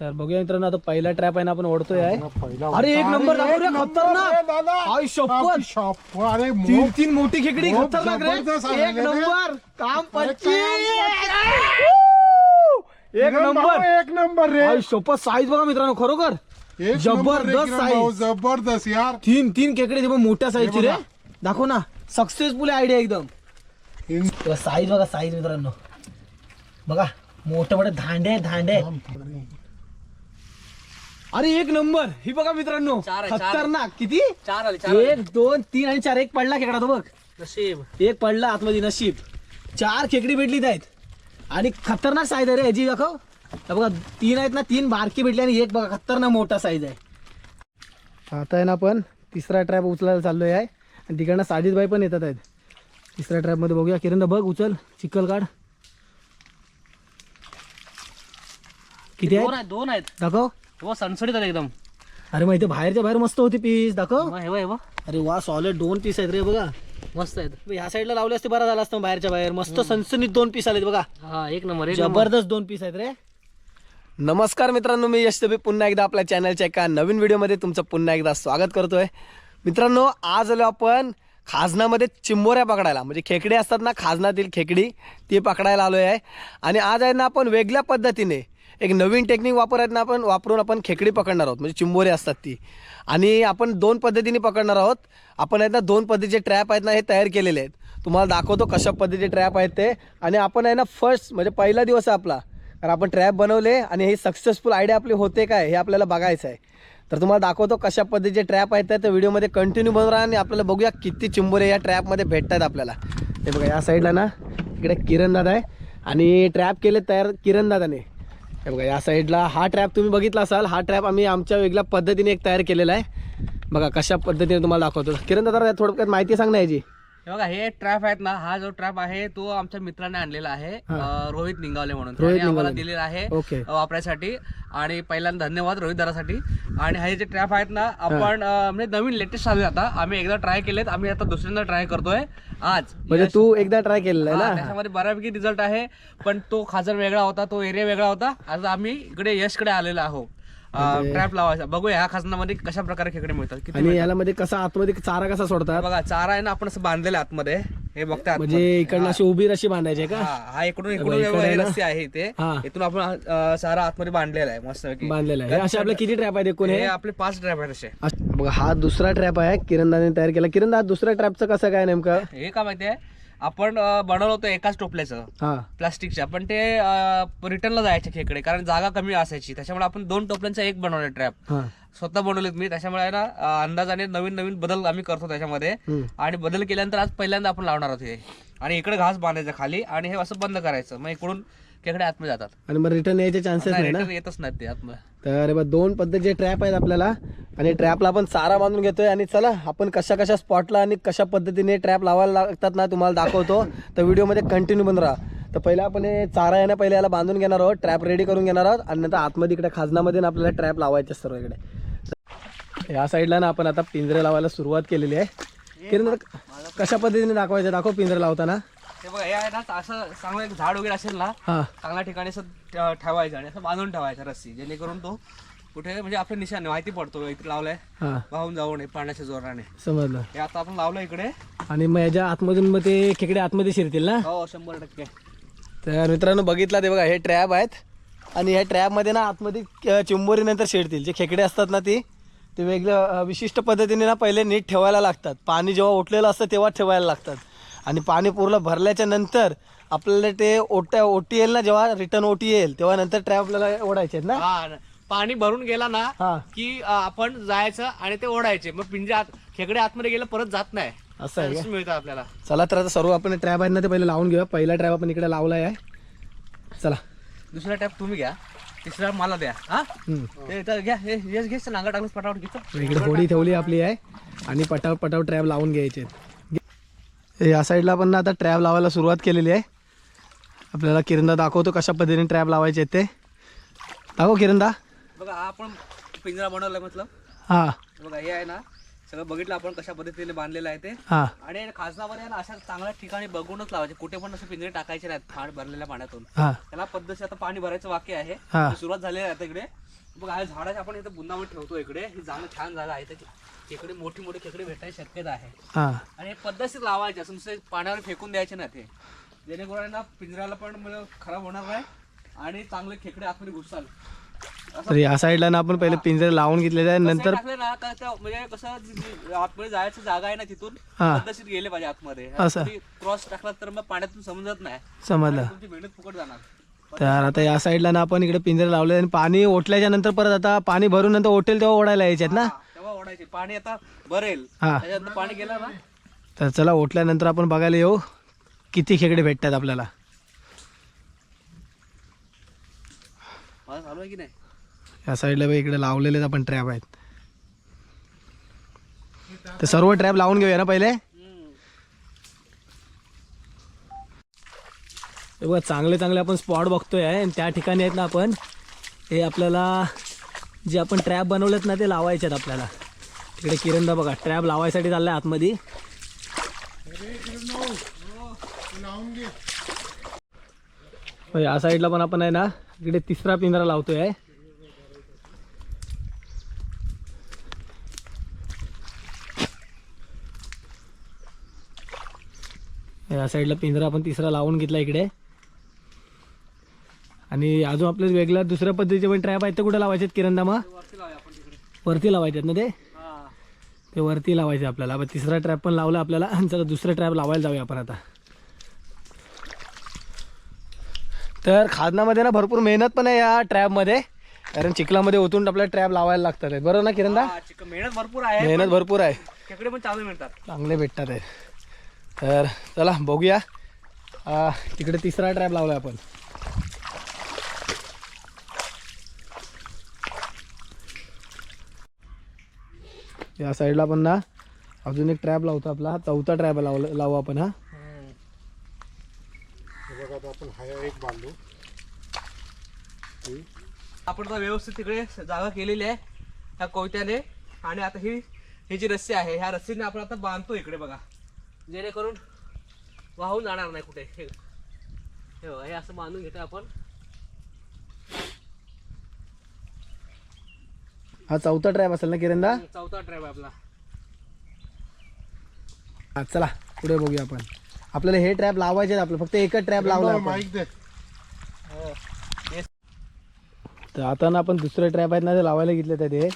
तर बघूया मित्रांनो आता पहिला ट्रॅप आहे ना आपण ओढतोय आहे. अरे एक नंबर खतरनाक. आई शपथ. अरे तीन तीन मोठी खेकडी खतरनाक रे. एक. नंबर. काम पच्चीस एक नंबर एक नंबर रे. आई शपथ साईज बघा मित्रांनो खरोखर. जबरदस्त size. जबरदस्त यार. तीन तीन खेकडे ते मोठ्या साईजची रे. दाखव ना. सक्सेसफुल आयडिया एकदम. साईज बघा साईज मित्रांनो. बघा मोठे मोठे धांडे. धांडे. अरे एक नंबर. ही बघा मित्रांनो चार आहे, चार आहे. खतरनाक. किती? चार आले चार आले. एक दोन तीन आणि चार. एक पडला खेकडा तो बघ. नशीब. एक पडला आतमध्ये नशीब. चार खेकडी भेटली आहेत. आणि खतरनाक साईज आहे रे ह्याची दाखव. हे बघा तीन आहेत ना तीन बारकी भेटली आणि एक बघा खतरनाक मोठा साईज आहे. आता आहे ना आपण तिसरा ट्रॅप उचलायला चाललोय आहे. आणि तिकडनं साजिदबाई पण येतात आहेत. तिसऱ्या ट्रॅपमध्ये बघूया. किरण बघ उचल. चिखल काढ. किती दोन आहेत? आहेत दोन आहेत. दाखव. हो सणसणीत आहेत एकदम. अरे माहिती बाहेरच्या बाहेर मस्त होती पीस दाखव. मग हे बघ, हे बघ. अरे वा सॉलिड दोन पीस आहेत रे बघा. मस्त आहेत. ह्या साईडला लावले असते बरं झालं असतं बाहेरच्या बाहेर. मस्त सनसनीत दोन पीस आलेत बघा. हा एक नंबर एक नंबर. जबरदस्त दोन पीस आहेत रे. नमस्कार मित्रांनो मी यश दबे पुन्हा एकदा आपल्या चॅनलच्या एका नवीन व्हिडिओमध्ये तुमचं पुन्हा एकदा स्वागत करतोय. मित्रांनो आज आलो आपण खाजनामध्ये चिंबोऱ्या पकडायला. म्हणजे खेकडे असतात ना खाजनातील खेकडी ती पकडायला आलो आहे आणि आज आहे ना आपण वेगळ्या पद्धतीने एक नवीन टेक्निक वापरत ना आपण वापरून आपण खेकडी पकडणार आहोत. म्हणजे चिंबोरे असतात ती. आणि आपण दोन पद्धतीने पकडणार आहोत. आपण आहेत ना दोन पद्धतीचे ट्रॅप आहेत ना हे तयार केलेले आहेत. तुम्हाला दाखवतो कशा पद्धतीचे ट्रॅप आहेत ते. आणि आपण आहे ना फर्स्ट म्हणजे पहिला दिवस आहे आपला. कारण आपण ट्रॅप बनवले आणि हे सक्सेसफुल आयडिया आपली होते काय हे आपल्याला बघायचं आहे. तर तुम्हाला दाखवतो कशा पद्धतीचे ट्रॅप आहेत ते. व्हिडिओमध्ये कंटिन्यू बनवून राहा आणि आपल्याला बघूया किती चिंबोरे या ट्रॅपमध्ये भेटतात आपल्याला. हे बघा या साईडला ना इकडे किरण दादा आहे. आणि ट्रॅप केले तयार किरण दादाने हे बघा या साईडला हा ट्रॅप तुम्ही बघितला असाल. हा ट्रॅप आम्ही आमच्या वेगळ्या पद्धतीने एक तयार केलेला आहे. बघा कशा पद्धतीने तुम्हाला दाखवतो. किरण दादा थोडक्यात माहिती सांग ना याची. हे बघा हे ट्रॅप आहेत ना हा जो ट्रॅप आहे तो आमच्या मित्राने आणलेला आहे अं, रोहित निंगावले म्हणून. रोहित त्याने आम्हाला. दिलेला आहे ओके. वापरायसाठी. आणि पहिल्यांदा धन्यवाद रोहित दादासाठी. आणि हे जे ट्रॅप आहेत ना आपण अं, म्हणजे नवीन लेटेस्ट आले आता. आम्ही एकदा ट्राय केलेत आम्ही आता दुसऱ्यांदा ट्राय करतोय. आज. म्हणजे तू एकदा ट्राय केलेला आहे हा, ना त्याच्यामध्ये बऱ्यापैकी रिझल्ट आहे पण तो खाजर वेगळा होता तो एरिया वेगळा होता. आज आम्ही इकडे यशकडे आलेलो आहोत. ट्रॅप लावायचा. बघूया ह्या खाजनामध्ये कशा प्रकारे खेकडे मिळतात. किती आणि याला मध्ये कसा आतमध्ये चारा कसा सोडतात? बघा चारा आहे ना आपण असं बांधलेलं आतमध्ये. हे बघता म्हणजे इकडनं अशी उभी रशी बांधायची आहे का? हा हा इकडून इकडून बघा, इकडे आहे ना? रस्ते आहे हा. इथून आपण अं, चारा आतमध्ये बांधलेला आहे मस्त बांधलेला आहे. असे आपले किती ट्रॅप आहेत एकूण हे? हे आपले पाच ड्राईव्ह आहेत असे. अश- बघा हा दुसरा ट्रॅप आहे. किरण दादाने तयार केला. किरण दादा दुसऱ्या ट्रॅपचं कसं काय नेमकं? हे का माहितीये आपण बनवलं होतं एकाच टोपल्याचं हा. प्लास्टिकच्या पण ते रिटर्नला जायचे खेकडे कारण जागा कमी असायची. त्याच्यामुळे आपण दोन टोपल्यांचा एक बनवलं ट्रॅप हा. स्वतः बनवलेत मी. त्याच्यामुळे आहे ना अं, अंदाजाने नवीन नवीन बदल आम्ही करतो त्याच्यामध्ये. हम्म. आणि बदल केल्यानंतर आज पहिल्यांदा आपण लावणार आहोत हे. आणि इकडे घास बांधायचं खाली आणि हे असं बंद करायचं. मग इकडून खेकडे आतमध्ये जातात. आणि मग रिटर्न यायचे चान्सेस नाही ना? रिटर्न येतच नाहीत ते आतमध्ये. तर बघ दोन पद्धतीचे ट्रॅप आहेत आपल्याला आणि ट्रॅपला आपण चारा बांधून घेतोय आणि चला आपण कशा कशा स्पॉटला आणि कशा पद्धतीने ट्रॅप लावायला लागतात ना तुम्हाला दाखवतो. तर व्हिडिओमध्ये कंटिन्यू बन राहा. तर पहिला आपण हे चारा आहे ना पहिले याला बांधून घेणार आहोत ट्रॅप रेडी करून घेणार आहोत आणि नंतर आतमध्ये इकडे खाजनामध्ये ना आपल्याला ट्रॅप लावायचे सर्व इकडे. या साईडला ना आपण आता पिंजरे लावायला सुरुवात केलेली आहे. किरण कशा पद्धतीने दाखवायचं? दाखव पिंजरे लावताना. हे बघा हे आहे ना असं चांगलं एक झाड वगैरे असेल ना हां. चांगल्या ठिकाणी असं ठेवायचं आणि असं बांधून ठेवायचं रस्सी जेणेकरून तो कुठे म्हणजे आपल्या निशाने माहिती पडतो इथे लावलाय हां. वाहून जाऊ नये पाण्याच्या जोराने. समजलं. हे आता आपण लावलं इकडे. आणि मग याच्या आतमधून मग ते खेकडे आतमध्ये शिरतील ना? हो शंभर टक्के. तर मित्रांनो बघितला ते बघा हे ट्रॅप आहेत. आणि ह्या ट्रॅपमध्ये ना आतमध्ये चिंबोरी नंतर शिरतील. जे खेकडे असतात ना ती ते वेगळं अं, विशिष्ट पद्धतीने ना पहिले नीट ठेवायला लागतात. पाणी जेव्हा ओटलेलं असतं तेव्हा ठेवायला लागतात. आणि पाणी पूर्ण भरल्याच्या नंतर आपल्याला ते ओट्या ओटी येईल ना जेव्हा रिटर्न ओटी येईल तेव्हा नंतर ट्रॅप आपल्याला ओढायचे आहेत ना? हा पाणी भरून गेला ना की अं, आपण जायचं आणि ते ओढायचे. मग पिंजे आत खेकडे आतमध्ये गेलं परत जात नाही. असं आहे का? असं मिळतं आपल्याला. चला तर आता सर्व आपण ट्रॅप आहेत ना ते पहिले लावून घेऊया. पहिला ट्रॅप आपण इकडे लावला आहे चला. दुसरा टॅप तुम्ही घ्या. तिसरा मला द्या. हा? हम्म. ते इथं घ्या. हे हेच घे नांगर टाकून पटावट घ्यायचं इकडे होडी ठेवली आपली आहे आणि पटाव पटाव ट्रॅप लावून घ्यायचे हे या साईडला आपण ना आता ट्रॅप लावायला सुरुवात केलेली आहे. आपल्याला किरणदा दाखवतो कशा पद्धतीने ट्रॅप लावायचे ते. दाखव किरणदा. बघा हा आपण पिंजरा बनवलाय म्हटलं. हां. बघा हे आहे ना सगळं बघितलं आपण कशा पद्धतीने बांधलेलं आहे ते. हां. आणि खाजनामध्ये आहे ना अशा चांगल्या ठिकाणी बघूनच लावायचे. कुठे पण असे पिंजरे टाकायचे नाहीत फाड भरलेल्या पाण्यातून. हां. त्याला पद्धतशीर आता पाणी भरायचं वाक्य आहे. हा. ती सुरुवात झाली आहे आता इकडे. बघ आहे झाडाच्या आपण इथं बुंदामध्ये ठेवतो इकडे. ही जागा छान जागा आहे खेकडे मोठी मोठी खेकडे भेटायची शक्यता आहे. हां. आणि हे पद्धतशीर लावायचे असं नुसते पाण्यावर फेकून द्यायचे ना ते जेणेकरून ना पिंजऱ्याला पण खराब होणार नाही आणि चांगले खेकडे आतमध्ये घुसाल. तर या साईडला ना आपण पहिले पिंजरे लावून घेतलेले आहे नंतर नंतर टाकले ना का त्या- म्हणजे कसं जी- जी आतमध्ये जायची जागा आहे ना तिथून हा. पद्धतशीर गेले पाहिजे आतमध्ये. असं. क्रॉस टाकला तर मग पाण्यातून समजत नाही. समजलं. तुमची मेहनत फुकट जाणार. तर आता या साईडला ना आपण इकडे पिंजरे लावले आणि पाणी ओटल्याच्या नंतर परत आता पाणी भरून नंतर ओटेल तेव्हा ओढायला यायच्यात ना? हा, तेव्हा ओढायचे. पाणी आता भरेल. हा. पाणी गेलं ना? तर चला ओटल्यानंतर आपण बघायला येऊ. किती खेकडे भेटतात आपल्याला? की नाही? या साईडला इकडे लावलेलेच आपण ट्रॅप आहेत. तर सर्व ट्रॅप लावून घेऊया ना पहिले? बघा चांगले चांगले आपण स्पॉट बघतोय आणि त्या ठिकाणी आहेत ना आपण हे आपल्याला जे आपण ट्रॅप बनवलेत ना ते लावायचे आहेत आपल्याला. तिकडे किरणदा बघा ट्रॅप लावायसाठी चाललाय आतमध्ये. या साईडला पण आपण आहे ना इकडे तिसरा पिंजरा लावतोय. आहे या साईडला पिंजरा आपण तिसरा लावून घेतला इकडे. आणि अजून आपले वेगळ्या दुसऱ्या पद्धतीचे पण ट्रॅप आहेत ते कुठे लावायचे आहेत किरणदा मग वरती लावूया आपण तिकडे वरती लावायचे आहेत ना ते? हा. ते वरती लावायचे आपल्याला. आपण तिसरा ट्रॅप पण लावला आपल्याला. चला दुसरा ट्रॅप लावायला जाऊया आपण आता. तर खाजनामध्ये ना भरपूर मेहनत पण आहे या ट्रॅपमध्ये. कारण चिखलामध्ये ओतून आपल्याला ट्रॅप लावायला लागतात. बरोबर ना किरणदा? मेहनत भरपूर आहे मेहनत भरपूर आहे. खेकडे पण चांगले मिळतात. चांगले भेटतात आहे तर चला बघूया. तिकडे तिसरा ट्रॅप लावला आपण. या साईडला पण ना अजून एक ट्रॅप लावतो आपला. हा चौथा ट्रॅप लावला लावू आपण हा. आता आपण हाया एक बांधू. आपण आता व्यवस्थित तिकडे जागा केलेली आहे ह्या कोयत्याने. आणि आता ही ही जी रस्सी आहे ह्या रस्सीने आपण आता बांधतो इकडे बघा. जेणेकरून वाहून जाणार नाही कुठे. हे हे बघा, हे असं बांधून घेतो आपण. हा चौथा ट्रॅप असेल ना किरणदा? चौथा ट्रॅप आहे आपला. हा चला पुढे बघूया आपण. आपल्याला हे ट्रॅप लावायचे आहेत आपलं फक्त एकच ट्रॅप लावला आपण. हो. तर आता ना आपण दुसरे ट्रॅप आहेत ना ते लावायला घेतले तर ते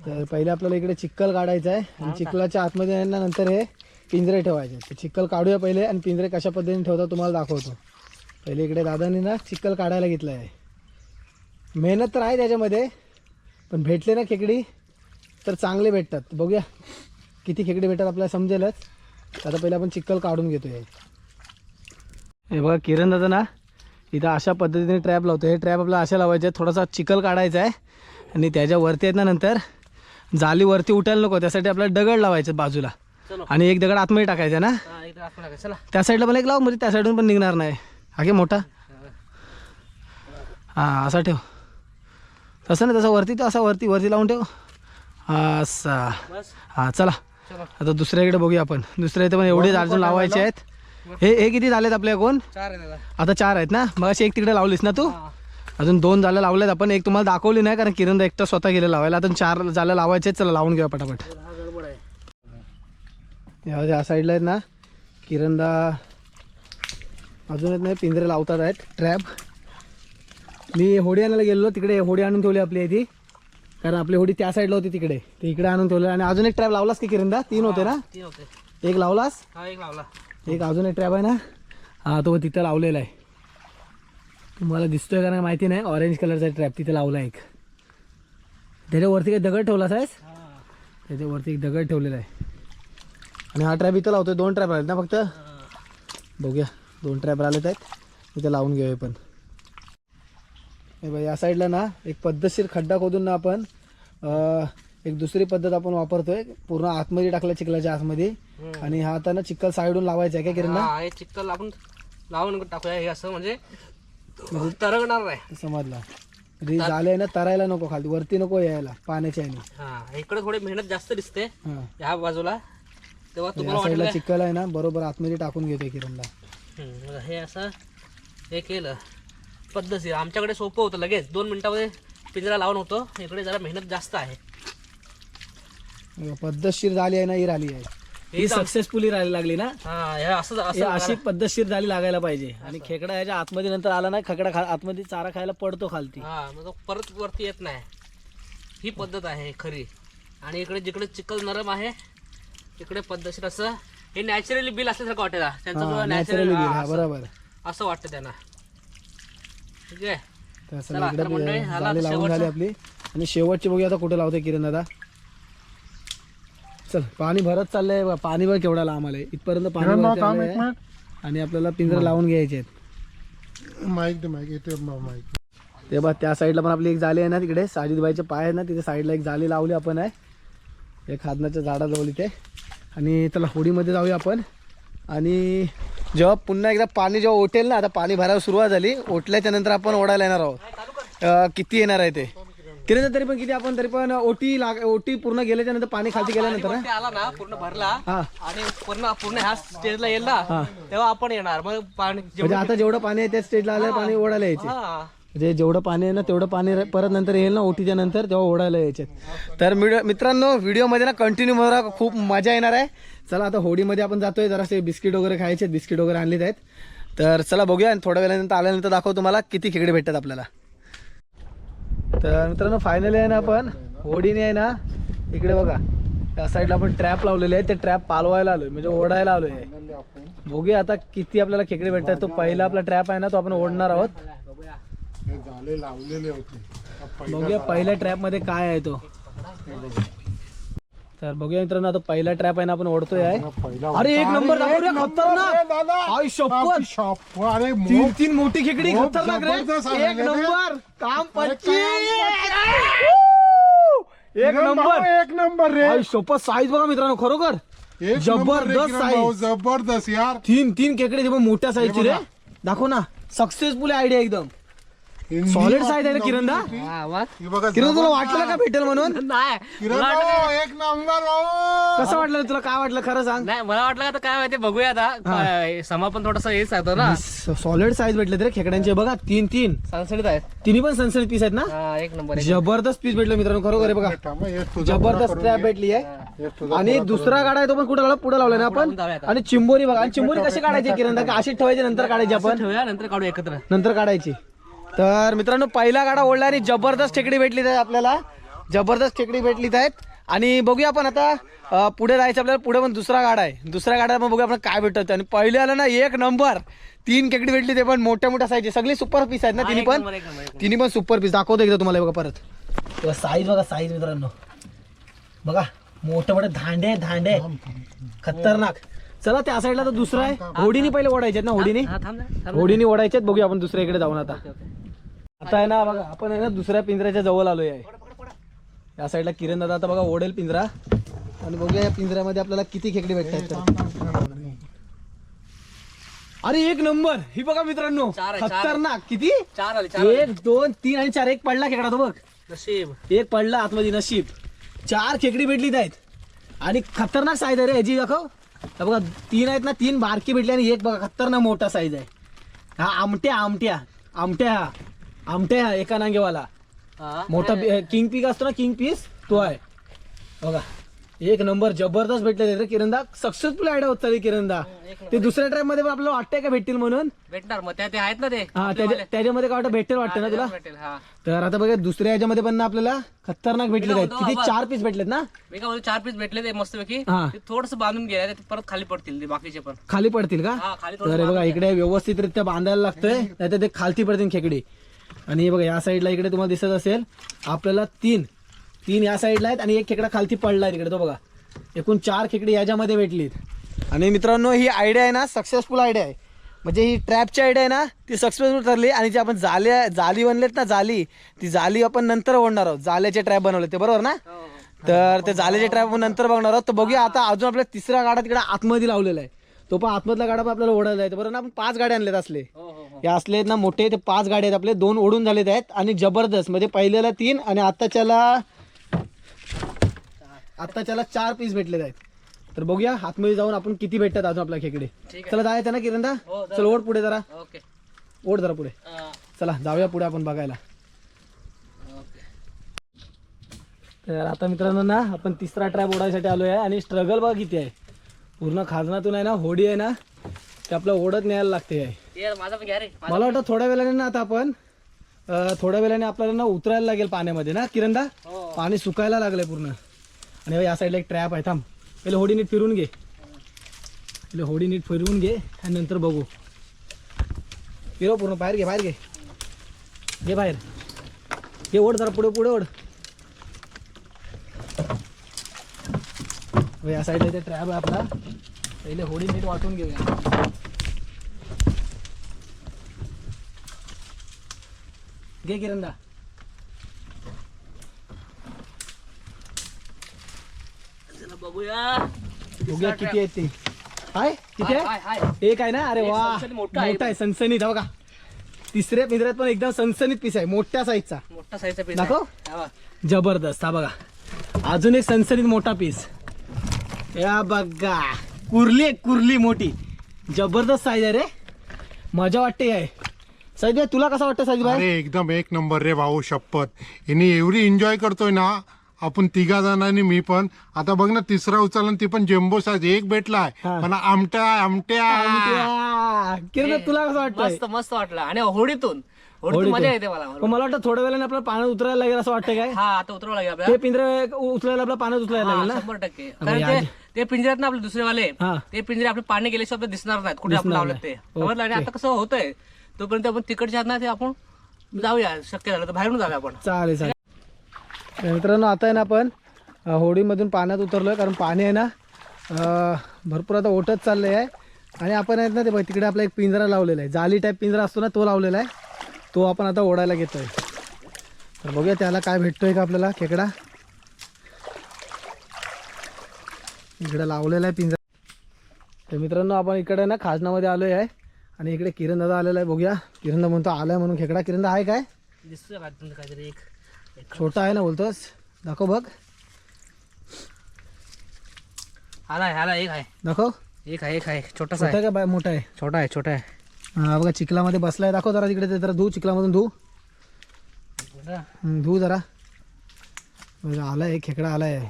तर पहिले आपल्याला इकडे चिक्कल काढायचं आहे. आणि चिखलाच्या आतमध्ये आहे ना नंतर हे पिंजरे ठेवायचे ते चिक्कल काढूया पहिले आणि पिंजरे कशा पद्धतीने ठेवतात तुम्हाला दाखवतो. पहिले इकडे दादानी ना चिक्कल काढायला घेतलं आहे मेहनत तर आहे त्याच्यामध्ये पण भेटले ना खेकडी तर चांगले भेटतात. बघूया किती खेकडी भेटतात आपल्याला समजेलच. आता पहिले आपण चिक्कल काढून घेतोय. हे बघा किरण दादा ना इथं अशा पद्धतीने ट्रॅप लावतो हे ट्रॅप आपल्याला अशा लावायचे आहेत थोडासा चिखल काढायचा आहे. आणि त्याच्यावरती आहेत ना नंतर जाली वरती उठायला नको त्यासाठी आपल्याला दगड लावायचे बाजूला. चलो. आणि एक दगड आतमध्ये टाकायचा ना? त्या साईडला पण एक लाव म्हणजे त्या साईडून पण निघणार नाही. हा घे मोठा? हां असा ठेव. तसं नाही तसं वरती तो असा वरती वरती लावून ठेव. हा असा. बस. हां चलो. आता दुसऱ्याकडे बघूया आपण. दुसऱ्या इथे पण एवढे अजून लावायचे आहेत. हे हे किती झालेत आपल्या कोण? आता. चार आहेत ना? मग अशी एक तिकडे लावलीस ना तू. अजून दोन जाल्या लावल्यात आपण. एक तुम्हाला दाखवली नाही कारण किरण एकटा स्वतः गेले लावायला. आता चार जाल्या लावायचे आहेत. चला लावून घेऊया पटापट. या साईडला आहेत ना किरणदा अजून आहेत नाही पिंजरे लावतात आहेत. ट्रॅप मी होडी आणायला गेलेलो. तिकडे होडी आणून ठेवली आपली ती कारण आपली होडी त्या साईडला होती तिकडे. ते इकडे आणून ठेवलं आणि अजून एक ट्रॅप लावलास की किरणदा तीन होते ना? तीन होते. एक लावलास? हा एक लावला. एक अजून एक ट्रॅप आहे ना? हा तो तिथं लावलेला आहे. तुम्हाला दिसतोय का नाही माहिती नाही. ऑरेंज कलरचा ट्रॅप तिथे लावला एक. त्याच्यावरती काही दगड ठेवलास आहेस? हा. त्याच्यावरती एक दगड ठेवलेला आहे. आणि हा ट्रॅप इथं लावतोय. दोन ट्रॅप आलेत ना फक्त? बघूया. दोन ट्रॅप आलेत आहेत. इथे लावून घेऊया पण. हे बघ या साईडला ना एक पद्धतशीर खड्डा खोदून ना आपण एक दुसरी पद्धत आपण वापरतोय. पूर्ण आतमध्ये टाकला चिखलाच्या आतमध्ये. आणि हा आता ना चिखल साईडून लावायचा आहे काय किरण? हा हे चिक्कल आपण लावून टाकूया. हे असं म्हणजे तरंगणार नाही. समजला. री झाले ना तरायला नको खाली. वरती नको यायला पाण्याच्या याने हा इकडे थोडी मेहनत जास्त दिसते. हा. ह्या बाजूला. तेव्हा तुम्हाला साईडला चिखल आहे ना बरोबर आतमध्ये टाकून घेतोय किरणला हम्म, हे असं हे केलं. पद्धतशीर. आमच्याकडे सोपं होतं लगेच. दोन मिनिटामध्ये पिंजरा लावून होतो. इकडे जरा मेहनत जास्त आहे. पद्धतशीर झाली आहे ना ही राहिली आहे. ही सक्सेसफुली राहायला लागली ना? हा हे असं हे असं अशी पद्धतशीर झाली लागायला पाहिजे. आणि खेकडा याच्या आतमध्ये नंतर आला ना खेकडा खा आतमध्ये चारा खायला पडतो खालती. हा मग तो परत वरती येत नाही. ही पद्धत आहे खरी. आणि इकडे जिकडे चिखल नरम आहे तिकडे पद्धतशीर असं. हे नॅचरली बिल असल्यासारखं वाटेल हा. त्यांचं जो नॅचरली नॅचरल हा बरोबर. असं वाटतं त्यांना. ठीक आहे. तर चला, चला तर मंडळी, इकडे हाला झाली लावून शेवटचं. झाली आपली. आणि शेवटची बघूया आता कुठे लावते किरण दादा. चल पाणी भरत चाललंय. पाणी बघ केवढा लांब आलंय. इथपर्यंत पाणी किरण भाऊ वरती थांब आलंय. एक मिनिट. आणि आपल्याला पिंजरा लावून घ्यायचे आहेत. माईक दे माईक. येते माईक. ते बघ त्या साईडला पण आपली एक जाली आहे ना तिकडे. साजिदबाईचे पाय आहे ना तिथे साईडला एक जाली लावली आपण आहे. एक खादनाच्या झाडाजवळ इथे. आणि त्याला होडीमध्ये जाऊया आपण. आणि जेव्हा पुन्हा एकदा पाणी जेव्हा ओटेल ना आता पाणी भरायला सुरुवात झाली ओटल्याच्या नंतर आपण ओढायला येणार आहोत. किती येणार आहे ते? किरण तरी पण किती आपण तरी पण ओटी लाग ओटी पूर्ण गेल्याच्यानंतर पाणी खालती गेल्यानंतर ना आला ना पूर्ण भरला आणि पूर्ण पूर्ण ह्या स्टेजला येईल ना तेव्हा आपण येणार. मग पाणी म्हणजे आता जेवढं पाणी आहे त्या स्टेजला आलं पाणी ओढायला यायचे. म्हणजे जेवढं पाणी आहे ना तेवढं पाणी परत नंतर येईल ना ओटीच्या नंतर तेव्हा ओढायला यायचे. तर मिड- मित्रांनो व्हिडिओमध्ये ना कंटिन्यू मला खूप मजा येणार आहे. चला आता होडीमध्ये आपण जातोय. जरासे बिस्किट वगैरे खायचे बिस्किट वगैरे आणलेत आहेत. तर चला बघूया. आणि थोड्या वेळानंतर आल्यानंतर दाखवतो तुम्हाला किती खेकडे भेटतात आपल्याला. तर मित्रांनो फायनली आहे ना आपण. होडीने आहे ना इकडे बघा. त्या साईडला आपण ट्रॅप लावलेले आहे ते ट्रॅप पालवायला आलोय. म्हणजे ओढायला आलोय. बघूया आता किती आपल्याला खेकडे भेटतात. तो पहिला आपला ट्रॅप आहे ना तो आपण ओढणार आहोत. हे लावलेले होते. हा पहिला बघूया पहिल्या ट्रॅपमध्ये काय आहे तो. तर बघूया मित्रांनो आता पहिला ट्रॅप आहे ना आपण ओढतोय आहे. हा पहिला अरे एक नंबर दाखव रे, एक नंबर खतरनाक. रे दादा. आई शपथ. आपली शपथ. अरे तीन तीन मोठी खेकडी खतरनाक रे. जबरदस्त आहे एक रे. नंबर. काम पच्चीस एक नंबर एक नंबर रे. आई शपथ साईज बघा मित्रांनो खरोखर. एक नंबर रे जबरदस्त किरण भाऊ, साईज जबरदस्त यार. तीन तीन खेकडे ते पण मोठ्या साईजची रे. दाखव ना. सक्सेसफुल आयडिया एकदम. आपली size आहे रे किरण दा? नव्हती. हा, मग? हे बघा किरण तुला. वाटलं का भेटेल म्हणून? नाही. किरण मला वाटलं भाऊ, एक नंबर भाऊ. कसं वाटलं तुला? काय वाटलं? खरं सांग. नाही मला वाटलं आता काय माहिती बघूया आता. काय, समा पण थोडासा हेच आहे तो ना सॉलिड साईज भेटले रे खेकड्यांचे. बघा तीन तीन. सनसनीत आहे तिन्ही पण सनसनी पीस आहेत ना? हा एक नंबर एक जबरदस्त पीस भेटलं मित्रांनो खरोखर आहे बघा. थांबा, एक तुझा जबरदस्त पूरा ट्रॅप करून. भेटली आहे. तुझा आणि दुसरा गाडा आहे तो पण कुठे लावला? पुढे लावलाय ना आपण? जाऊया आता. आणि चिंबोरी बघा आणि चिंबोरी कशी काढायची किरण का अशी ठेवायची नंतर काढायची आपण? ठेवूया नंतर काढू एकत्र. नंतर काढायची. तर मित्रांनो पहिला गाडा ओढला आणि जबरदस्त खेकडी भेटली आहे आपल्याला. जबरदस्त खेकडी भेटली आहेत आणि बघूया आपण आता पुढे जायचं आपल्याला पुढे पण दुसरा गाडा आहे. दुसऱ्या गाड्यात मग बघूया आपण काय भेटत. आणि पहिले आलं ना एक नंबर. तीन खेकडी भेटली ते पण मोठ्या मोठ्या साईजचे सगळे सुपर पीस आहेत ना तिन्ही पण? तिन्ही पण सुपर पीस दाखवतो एकदा तुम्हाला बघा परत. साईज बघा साईज मित्रांनो. बघा मोठे मोठे धांडे धांडे. खतरनाक. चला त्या साईडला तर दुसरा आहे. होडीने पहिले ओढायचे आहेत ना होडीने? हा होडीने ओढायचे आहेत बघूया आपण दुसऱ्या इकडे जाऊन आता. आता आहे ना बघा आपण आहे ना दुसऱ्या पिंजऱ्याच्या जवळ आलोय. आहे या साईडला किरण दादा आता बघा ओढेल पिंजरा. आणि बघूया या पिंजऱ्यामध्ये आपल्याला किती खेकडी भेटतात. अरे एक नंबर! ही बघा मित्रांनो चार आहे, चार आहे. खतरनाक. किती? चार आले चार आले. एक दोन तीन आणि चार. एक पडला खेकडा तो बघ. नशीब. एक पडला आतमध्ये नशीब. चार खेकडी भेटली आहेत. आणि खतरनाक साईज आहे रे ह्याची दाखव. हा बघा तीन आहेत ना तीन बारकी भेटली आणि एक बघा खतरनाक मोठा साईज आहे. हा आमट्या आमट्या. आमट्या हा. आमट्या हा एका नांगेवाला. मोठा किंग पीक असतो ना किंग पीस तो आहे. बघा एक नंबर जबरदस्त भेटले रे किरणदा सक्सेसफुल आयडिया होत चालली किरणदा ते दुसऱ्या ट्रॅपमध्ये पण आपल्याला वाटतंय का भेटतील म्हणून? भेटणार मग. त्या ते आहेत ना ते. हा त्याच्या- त्याच्यामध्ये काय वाटतं? भेटेल वाटतं ना तुला? भेटेल तर आता बघा दुसऱ्या ह्याच्यामध्ये पण ना आपल्याला खतरनाक भेटले आहेत होतो किती. चार पीस भेटलेत ना? मी काय चार पीस भेटले ते मस्तपैकी. हा. ते थोडस बांधून गेले ते परत खाली पडतील बाकीचे पण. खाली पडतील का? तर बघा इकडे व्यवस्थितरित्या बांधायला लागतंय नाही ते खालती पडतील खेकडी. आणि हे बघा या साईडला इकडे तुम्हाला दिसत असेल आपल्याला तीन. तीन या साईडला आहेत आणि एक खेकडा खालती पडला आहे तिकडे तो बघा. एकूण चार खेकडी याच्यामध्ये भेटलीत. आणि मित्रांनो ही आयडिया आहे ना सक्सेसफुल आयडिया आहे. म्हणजे ही ट्रॅपची आयडिया आहे ना ती सक्सेसफुल ठरली आणि जी आपण जाल्या जाली बनलेत ना जाली ती जाली आपण नंतर ओढणार आहोत. जाल्याचे ट्रॅप बनवले ते बरोबर ना? तर ते जाल्याचे ट्रॅप नंतर बघणार आहोत. तर बघूया आता अजून आपला तिसरा गाडा तिकडे आतमध्ये लावलेला आहे. तो पण आतमधला गाडा पण आपल्याला ओढायला आहे बरोबर ना आपण पाच गाड्या आणलेत असले. हो हो हो. हे असले आहेत ना मोठे ते पाच गाड्या आहेत. आपले दोन ओढून झालेत आहेत आणि जबरदस्त. म्हणजे पहिल्याला तीन आणि आत्ताच्याला आत्ताच्याला चार पीस भेटलेले आहेत. तर बघूया आतमध्ये जाऊन आपण किती भेटतात अजून आपल्या खेकडे. चला जायचं ना किरणदा. हो, चल ओढ पुढे जरा. ओढ जरा पुढे. चला जाऊया पुढे आपण बघायला. तर आता मित्रांनो ना आपण तिसरा ट्रॅप ओढायसाठी आलो आहे आणि स्ट्रगल बघा किती आहे. पूर्ण खाजनातून आहे ना होडी आहे ना ते आपलं ओढत न्यायला लागते. आहे मला वाटतं थोड्या वेळाने ना आता आपण थोड्या वेळाने आपल्याला ना उतरायला लागेल पाण्यामध्ये ना किरणदा? हो. पाणी सुकायला लागलंय पूर्ण. आणि या साईडला एक ट्रॅप आहे थांब. पहिले होडी नीट फिरून घे. पहिले होडी नीट फिरवून घे आणि नंतर बघू. फिरव पूर्ण बाहेर घे बाहेर घे. घे बाहेर. घे ओढ जरा पुढे पुढे ओढ. या साईडला इथे ट्रॅप आहे आपला. पहिले होडी नीट वाटून घेऊया. घे किरणदा. चला बघूया. बघूया किती आहेत ते. हाय किती हाय, आहे. एक आहे ना? अरे एक वा सनसनीत मोठा आहे. मोठा आहे सनसनीत हा बघा. तिसऱ्या पिंजऱ्यात पण एकदम सनसनीत पीस आहे मोठ्या साईजचा मोठा साईजचा पीस दाखव. जबरदस्त हा बघा. अजून एक सनसनीत मोठा पीस या बघा. कुर्ली आहे कुर्ली मोठी. जबरदस्त साईज आहे रे. मजा वाटते आहे साईज भाई तुला कसं वाटतं साईज भाई? अरे एकदम एक नंबर रे भाऊ शपथ. हिने एवढी एन्जॉय करतोय ना आपण तिघा जणांनी मी पण. आता बघ ना तिसरा उचलला आणि ती पण जेम्बो साईज एक भेटलाय. हा. पण आमट्या. आमट्या. किरण तुला कसं वाटतंय? मस्त मस्त वाटलं. आणि होडीतून. होडीतून. मजा येते मला वाटतं थोड्या वेळाने आपल्याला पाण्यात उतरायला लागेल असं वाटतं काय? हा आता उतरावं लागेल ते आपल्याला पिंजरे उचलायला आपल्याला पाण्यात उचलायला लागेल ना? शंभर टक्के. कारण. ते ते पिंजऱ्यात ना आपले दुसरेवाले हा. ते पिंजरे आपले पाणी गेल्याशिवाय आपल्याला दिसणार नाहीत कुठे आपण लावले. ते. समजलं? आणि आता कसं होतंय तोपर्यंत आपण तिकडच्या ना ते आपण जाऊया शक्य झालं तर बाहेरून जाऊया आपण. चालेल चालेल. तर मित्रांनो आता आहे ना आपण अ, होडीमधून पाण्यात उतरलोय कारण पाणी आहे ना अ, भरपूर आता ओटत चाललंय. आहे आणि आपण आहेत ना ते बघ तिकडे आपला एक पिंजरा लावलेला आहे. जाली टाईप पिंजरा असतो ना तो लावलेला आहे. तो आपण आता ओढायला घेतोय. तर बघूया त्याला काय भेटतोय का आपल्याला खेकडा. इकडे लावलेला आहे पिंजरा. तर मित्रांनो आपण इकडे ना खाजनामध्ये आलोय आहे. आणि इकडे किरण दादा आलेला आहे. बघूया. किरण म्हणतो आलाय म्हणून खेकडा. किरण आहे काय? दिसतोय काहीतरी एक. छोटा आहे ना बोलतोस? दाखव बघ. आला आहे आला एक आहे. दाखव. एक आहे एक आहे. छोटासा छोटा आहे. का बाय मोठा आहे? छोटा आहे छोटा आहे. हा बघा चिखलामध्ये बसलाय. दाखव जरा तिकडे ते जरा धू चिखलामधून धू. धू जरा. बघा आलाय खेकडा आलाय.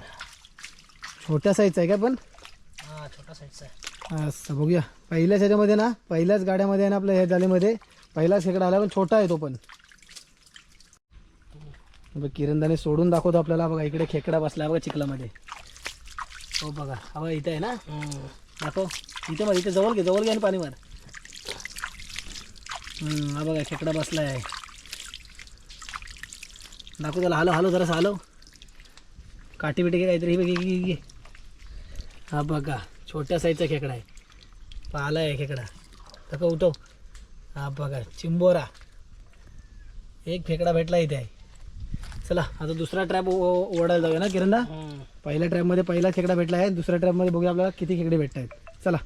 छोट्या साईजचा आहे का पण? हा छोटा साईजचा आहे. असं बघूया. पहिल्याच ह्याच्यामध्ये ना पहिल्याच गाड्यामध्ये आहे ना आपल्या ह्या जालीमध्ये पहिलाच खेकडा आला पण छोटा आहे तो पण. बघ किरणदाने सोडून दाखवतो आपल्याला. बघा इकडे खेकडा बसला बघा चिखलामध्ये. हो बघा हा बघा इथे आहे ना? दाखव. इथे मार इथे जवळ घे जवळ घे आणि पाणी मार. हा बघा खेकडा बसलाय. आहे दाखव त्याला. हलो हलो जरासं हलो काठी बिटी काहीतरी. हे बघ, घे. हा बघा छोट्या साईजचा खेकडा आहे. पाला आहे खेकडा. दाखव उठव. हा बघा चिंबोरा. एक खेकडा भेटला इथे आहे. चला आता दुसरा ट्रॅप ओढायला जाऊया ना किरणदा पहिल्या ट्रॅपमध्ये पहिला खेकडा भेटला आहे. दुसऱ्या ट्रॅपमध्ये बघूया आपल्याला किती खेकडे भेटत आहेत चला.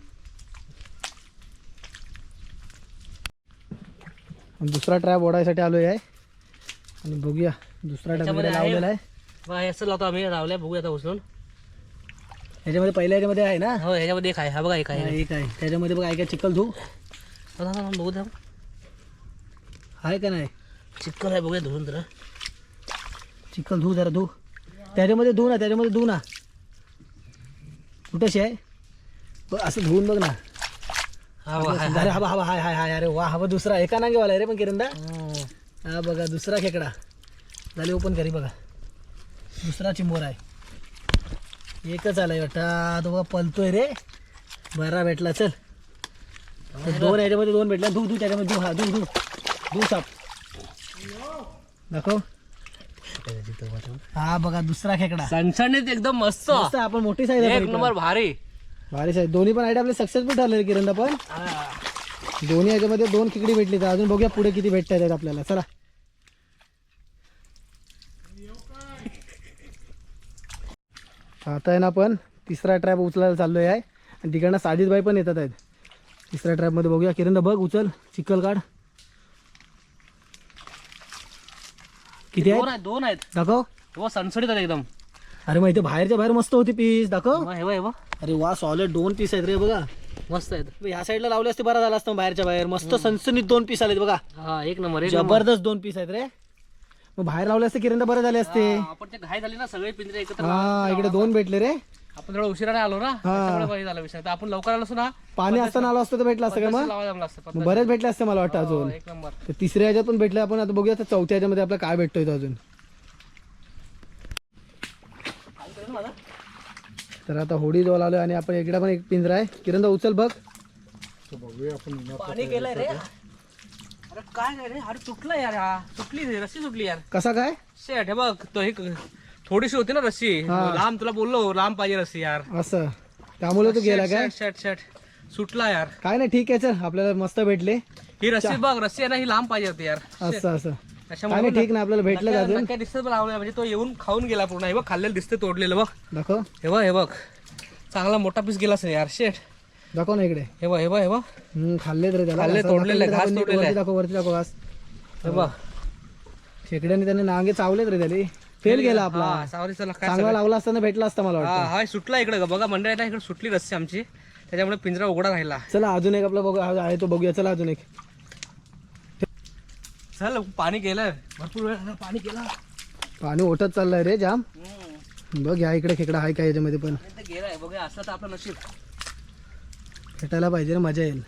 दुसरा ट्रॅप ओढायसाठी आलो आहे. आणि बघूया दुसरा ट्रॅप लावलेला आहे. असं लावतो आम्ही लावलंय बघूया आता उचलून. ह्याच्यामध्ये पहिल्या ह्याच्यामध्ये आहे ना? हो ह्याच्यामध्ये एक आहे. हा बघा एक आहे. एक आहे. त्याच्यामध्ये बघा ऐका चिखल धू हा, बघू द्या आहे का नाही? चिक्कल आहे बघूया धुवून जरा. चिखल धू जरा धू त्याच्यामध्ये धू ना त्याच्यामध्ये धू ना. कुठेशी आहे? असं धुवून बघ ना. अरे हवा हवा हाय हाय हाय अरे वा हवा दुसरा एका नांगेवाला रे पण किरणदा. हम्म. हा बघा दुसरा खेकडा. झाले ओपन करी बघा. दुसरा चिंबोर आहे. एकच आलाय वाटतं. तो बघा पलतोय रे. बरा भेटला चल. दोन याच्यामध्ये दोन भेटला. धू धू त्याच्यामध्ये धू हा धू धू. धू साप. दाखव. हा बघा दुसरा खेकडा. सणसणीत एकदम मस्त. आपण मोठी साईज एक नंबर भारी. भारी साईज दोन्ही पण आयडिया आपले सक्सेसफुल ठरले रे किरणदा पण. दोन्ही याच्यामध्ये दोन खिकडी भेटली तर अजून बघूया पुढे किती भेटत आहेत आपल्याला. चला. आता आहे ना आपण तिसरा ट्रॅप उचलायला चाललोय आहे. आणि तिकडनं साजिद बाई पण येतात आहेत. तिसऱ्या ट्रॅपमध्ये बघूया. किरण बघ उचल. चिखल काढ. किती दोन आहेत आहेत दोन आहेत. दाखव. हो सणसणीत आहेत एकदम. अरे माहिती बाहेरच्या बाहेर मस्त होती पीस. दाखव. हे हे. अरे वा सॉलिड दोन पीस आहेत रे बघा. मस्त आहेत. ह्या साईडला लावले असते बरा झाला असतं बाहेरच्या बाहेर. मस्त सनसनीत दोन पीस आलेत बघा. हा एक नंबर एक नंबर. जबरदस्त दोन पीस आहेत रे. मग बाहेर लावले असते किरण बरं झाले असते. हा, आपण ते घाई झाली ना सगळे पिंजरे एकत्र हा इकडे दोन भेटले रे. आपण थोडा उशिराने आलो ना त्यामुळे बळी झाला विषय. तर आपण लवकर आलो असतो ना. पाणी असताना आलो असतो तर भेटलं असतं का मग? लावायला जमलं असतं पण मग बरेच भेटले असते मला वाटतं अजून. एक नंबर. तर तिसऱ्या ह्याच्यात पण भेटले आपण आता बघूया आता चौथ्या ह्याच्यामध्ये आपल्याला काय भेटतोय अजून. तर आता होडी जवळ आलोय आणि आपण इकडे पण एक पिंजरा आहे. किरण उचल बघ. पाणी गेलंय रे. अरे काय नाही रे? अरे तुटला यार हा. तुटली रे, रस्सी सुटली यार. कसा काय? शेट हे बघ तो एक थोडीशी होती ना रस्सी. लांब तुला बोललो लांब पाहिजे रस्सी यार. असं. त्यामुळे तू गेला काय? शेट शेट शेट सुटला यार. काय नाही ठीक आहे चल. आपल्याला मस्त भेटले. ही रस्सी बघ रस्सी आहे ना ही लांब पाहिजे होती यार. असं असं. नाही ठीक ना आपल्याला भेटलं का अजून काय दिसत लावलं म्हणजे तो येऊन खाऊन गेला पूर्ण. हे बघ खाल्लेलं दिसतं तोडलेलं बघ. दाखव. हे बघ हे बघ. चांगला मोठा पीस गेला असेल यार शेट दाखव ना इकडे. हे बघ हे बघ हे बघ. हम्म, खाल्लेत रे त्याला खाल्ले, तोडलेले, घास तोडलेले. दाखव वरती दाखव घास. हे बघ. खेकड्याने त्याने नांगे चावलेत रे त्याने फेल गेला आपला. चांगला लावला असताना भेटला असता मला वाटतं. हा सुटला इकडे बघा मंडळाला इकडे सुटली रस्सी आमची. त्याच्यामुळे पिंजरा उघडा राहिला. चला अजून एक आपला बघू आहे तो बघूया. चला अजून एक. चल पाणी गेलं भरपूर वेळ झाला पाणी गेला पाणी ओटत चाललंय रे जाम. बघ या इकडे खेकडा आहे काय याच्यामध्ये पण. गेलाय बघूया असलं तर आपलं नशीब. भेटायला पाहिजे ना मजा येईल.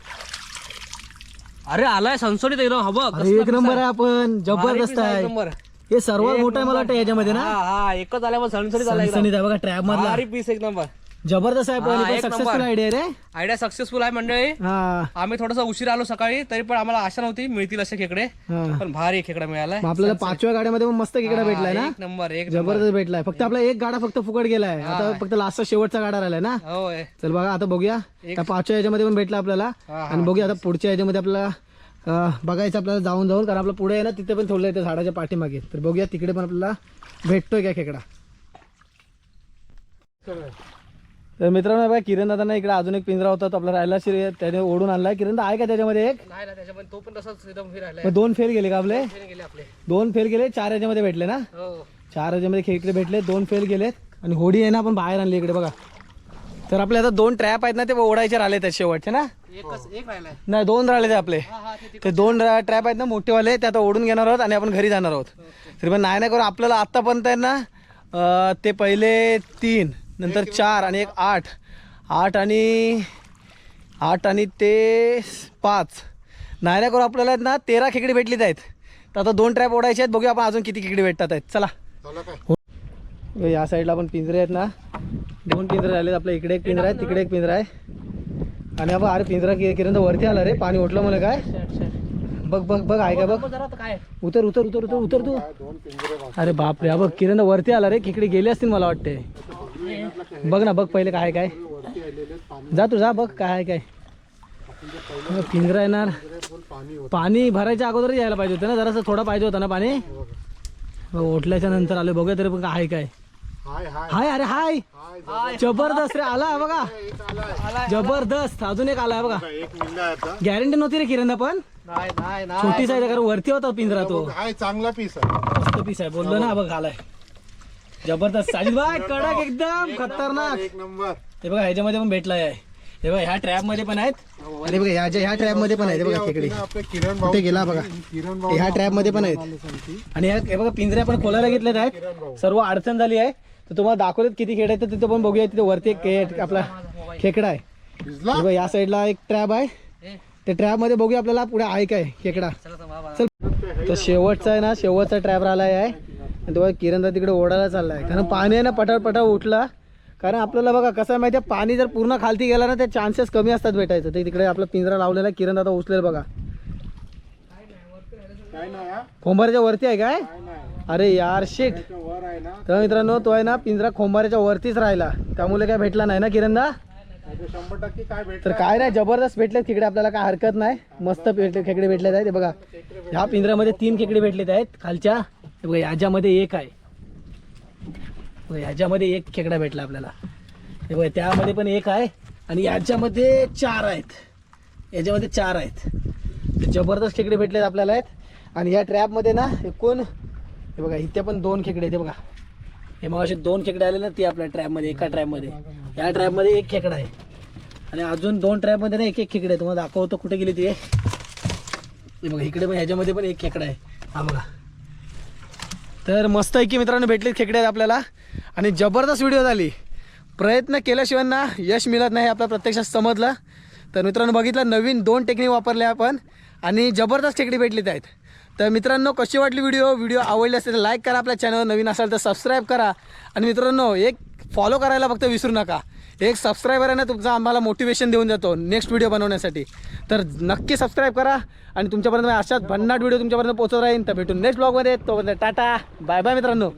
अरे आलाय सनसोडीत एकदम हा बघ अरे एक नंबर आहे आपण जबरदस्त आहे. नंबर. हे सर्वात मोठा आहे मला वाटतं याच्यामध्ये ना. हा हा एकच आल्यावर सनसोडीत आला सणसणीत आहे बघा ट्रॅप मधला भारी पीस एक नंबर. जबरदस्त आहे हा, पण एक सक्सेसफुल नंबर. आयडिया रे. आयडिया सक्सेसफुल आहे मंडळी. हा. आम्ही थोडस उशीर आलो सकाळी तरी पण आम्हाला आशा नव्हती. मिळतील असे खेकडे. हा. पण भारी खेकडा मिळालाय. मग आपल्याला पाचव्या गाड्यामध्ये पण मस्त खेकडा भेटलाय ना? एक नंबर एक जबरदस्त भेटलाय. फक्त आपला एक गाडा फक्त फुकट गेलाय. आता फक्त लास्टचा शेवटचा गाडा राहिलाय ना? होय. चल बघा आता बघूया. त्या पाचव्या याच्यामध्ये पण भेटला आपल्याला. हा, आणि बघूया आता पुढच्या याच्यामध्ये आपल्याला अं, बघायचं आपल्याला जाऊन जाऊन कारण आपलं पुढे आहे ना तिथे पण ठेवलं आहे झाडाच्या पाठीमागे. तर बघूया तिकडे पण आपल्याला भेटतोय का खेकडा? तर मित्रांनो बघा किरण दादा इकडे अजून एक पिंजरा होता तो आपला राहिला शिर त्याने ओढून आणलाय. किरण आहे का त्याच्यामध्ये एक? नाही ना त्याच्यामध्ये तो पण तसाच एकदम राहिलाय मग दोन फेल गेले का आपले? गेले दोन फेल गेले चार याच्यामध्ये भेटले ना? हो. चार याच्यामध्ये खेकडे भेटले दोन फेल गेलेत. आणि होडी आहे ना आपण बाहेर आणली इकडे बघा. तर आपले आता दोन ट्रॅप आहेत ना ते ओढायचे राहिले आहेत शेवटचे ना? एकच एक राहिलाय. नाही दोन राहिले ते आपले ते दोन ट्रॅप आहेत ना मोठेवाले ते आता ओढून घेणार आहोत आणि आपण घरी जाणार आहोत. तरी पण नाही नाही करू आपल्याला आत्तापर्यंत आहे ना ते पहिले तीन. नंतर चार आणि एक आठ. आठ आणि आठ आणि ते पाच. नाही नाही करू आपल्याला आहेत ना तेरा खेकडे भेटलीच आहेत. तर आता दोन ट्रॅप ओढायचे आहेत. बघूया आपण अजून किती खेकडे भेटतात आहेत. चला. या साईडला पण पिंजरे आहेत ना. दोन पिंजरे राहिले आपल्या इकडे एक पिंजरा आहे तिकडे एक पिंजरा आहे. आणि आपण अरे पिंजरा किरण वरती आला रे. पाणी ओटलं मला काय? बघ बघ बघ आहे का बघ? उतर उतर उतर उतर उतर तू. अरे बापरे. बघ किरण वरती आला रे. खेकडे गेले असतील मला वाटते बघ ना बघ पहिले काय काय जा तू जा बघ काय आहे काय हा, पिंजरा येणार. पाणी भरायच्या अगोदर यायला पाहिजे होतं ना जरासं थोडा पाहिजे होता ना पाणी? ओटल्याच्या नंतर आलो बघूया तरी पण काय आहे काय हाय हाय हाय अरे हाय. हाय जबरदस्त रे आला बघा. एक आलाय जबरदस्त अजून एक आलाय बघा. गॅरंटी नव्हती रे किरण पण? नाही नाही नाही. छोटी साईज वरती होता पिंजरा तो. चांगला पीस आहे. मस्त पीस आहे बोललो ना बघ आलाय. जबरदस्त. साजिद भाई कडक एकदम खतरनाक. एक नंबर. हे बघा ह्याच्यामध्ये पण भेटलाय. आहे हे बघा ह्या ट्रॅपमध्ये पण आहेत. अरे बघा ह्या ह्या ट्रॅपमध्ये पण आहेत हे बघा खेकडे. आपले किरण भाऊ कुठे गेला बघा. किरण भाऊ ह्या ट्रॅपमध्ये पण आहेत. आणि ह्या हे बघा पिंजरे आपण खोलायला घेतलेत आहेत. सर्व अडचण झाली आहे. तर तुम्हाला दाखवलेत किती खेकडे आहेत तर तिथे पण बघूया. तिथे वरती एक आपला खेकडा आहे. भिजला हे बघा या साईडला एक ट्रॅप आहे. त्या ट्रॅपमध्ये बघूया आपल्याला पुढे आहे काय खेकडा. चला तर शेवटचा आहे ना शेवटचा ट्रॅप राहिला आहे. तेव्हा किरणदा तिकडे ओढायला चाललाय. कारण पाणी आहे ना पटार पटार उठला. कारण आपल्याला बघा कसं आहे माहिती आहे पाणी जर पूर्ण खालती गेला ना ते चान्सेस कमी असतात भेटायचं. ते तिकडे आपला पिंजरा लावलेला किरण दादा उचलेल बघा. काय खोंबाऱ्याच्या वरती आहे काय? अरे यार शेट तर मित्रांनो तो आहे ना पिंजरा खोंबाऱ्याच्या वरतीच राहिला. त्यामुळे काय भेटला नाही ना किरणदा तर काय नाही जबरदस्त भेटले तिकडे आपल्याला काय हरकत नाही. मस्त खेकडे भेटलेत आहेत. बघा ह्या पिंजऱ्यामध्ये तीन खेकडे भेटलेत आहेत खालच्या. बघा ह्याच्यामध्ये एक आहे. बघा, ह्याच्यामध्ये एक खेकडा भेटला आपल्याला. हे बघा त्यामध्ये पण एक आहे आणि याच्यामध्ये चार आहेत. याच्यामध्ये चार आहेत. जबरदस्त खेकडे भेटलेत आपल्याला आहेत. आणि या ट्रॅपमध्ये ना एकूण हे बघा इथे पण दोन खेकडे आहेत बघा. हे मग असे दोन खेकडे आले ना ते आपल्या ट्रॅपमध्ये एका ट्रॅपमध्ये. या ट्रॅपमध्ये एक खेकडा आहे. आणि अजून दोन ट्रॅपमध्ये ना एक एक खेकडे आहे तुम्हाला दाखवतो कुठे गेली ते. हे बघा इकडे पण ह्याच्यामध्ये पण एक खेकडा आहे. हा बघा. तर मस्त आहे की मित्रांनो भेटलेत खेकडे आहेत आपल्याला. आणि जबरदस्त व्हिडिओ झाली. प्रयत्न केल्याशिवाय ना यश मिळत नाही आपला आपल्या प्रत्यक्षात समजलं. तर मित्रांनो बघितलं नवीन दोन टेक्निक वापरल्या आपण. आणि जबरदस्त खेकडी भेटलीत आहेत. तर मित्रांनो कशी वाटली व्हिडिओ व्हिडिओ आवडली असेल तर लाईक करा आपल्या चॅनल नवीन असाल तर सबस्क्राईब करा. आणि मित्रांनो एक फॉलो करायला फक्त विसरू नका. एक सबस्क्रायबर आहे ना तुमचा आम्हाला मोटिवेशन देऊन जातो नेक्स्ट व्हिडिओ बनवण्यासाठी. तर नक्की सबस्क्राईब करा आणि तुमच्यापर्यंत अशाच भन्नाट व्हिडिओ तुमच्यापर्यंत पोहोचत राहील तर भेटून नेक्स्ट ब्लॉगमध्ये तोपर्यंत टाटा. बाय बाय मित्रांनो.